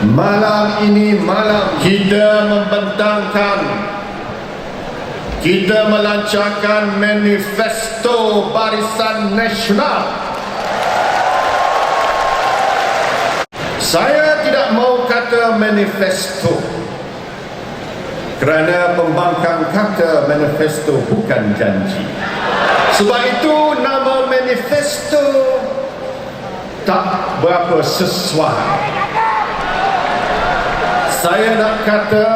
Malam ini malam kita membentangkan kita melancarkan manifesto Barisan Nasional. Saya tidak mau kata manifesto kerana pembangkang kata manifesto bukan janji. Sebab itu nama manifesto tak berapa sesuai. Saya nak kata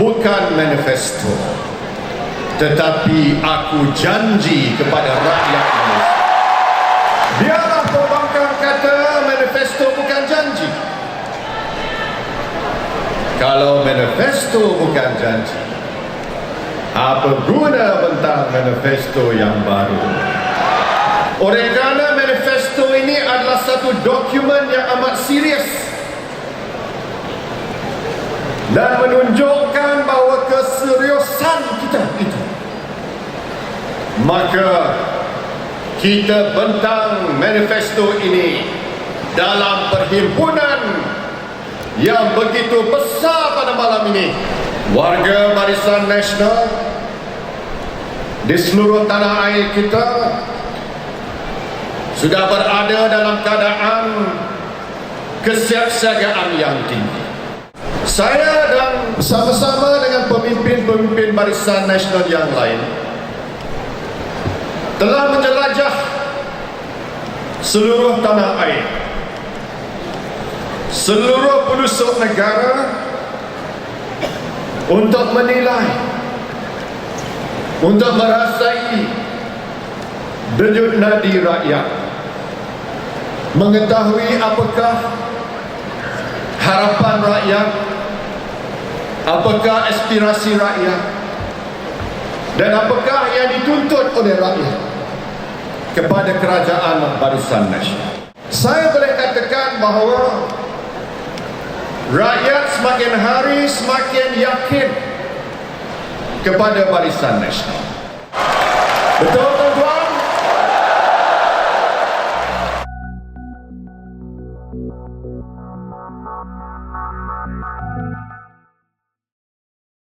bukan manifesto tetapi aku janji kepada rakyat Malaysia. Biarlah pembangkang kata manifesto bukan janji. Kalau manifesto bukan janji, apa guna bentang manifesto yang baru? Oleh kerana manifesto ini adalah satu dokumen yang amat serius dan menunjukkan bahawa keseriusan kita itu maka kita bentang manifesto ini dalam perhimpunan yang begitu besar pada malam ini. Warga Barisan Nasional di seluruh tanah air kita sudah berada dalam keadaan kesiapsiagaan yang tinggi saya dan bersama-sama dengan pemimpin-pemimpin Barisan Nasional yang lain telah menjelajah seluruh tanah air seluruh penduduk negara untuk menilai untuk merasai denyut nadi rakyat mengetahui apakah harapan rakyat apakah aspirasi rakyat? Dan apakah yang dituntut oleh rakyat? Kepada kerajaan barisan nasional saya boleh katakan bahawa rakyat semakin hari semakin yakin kepada barisan nasional betul tuan-tuan?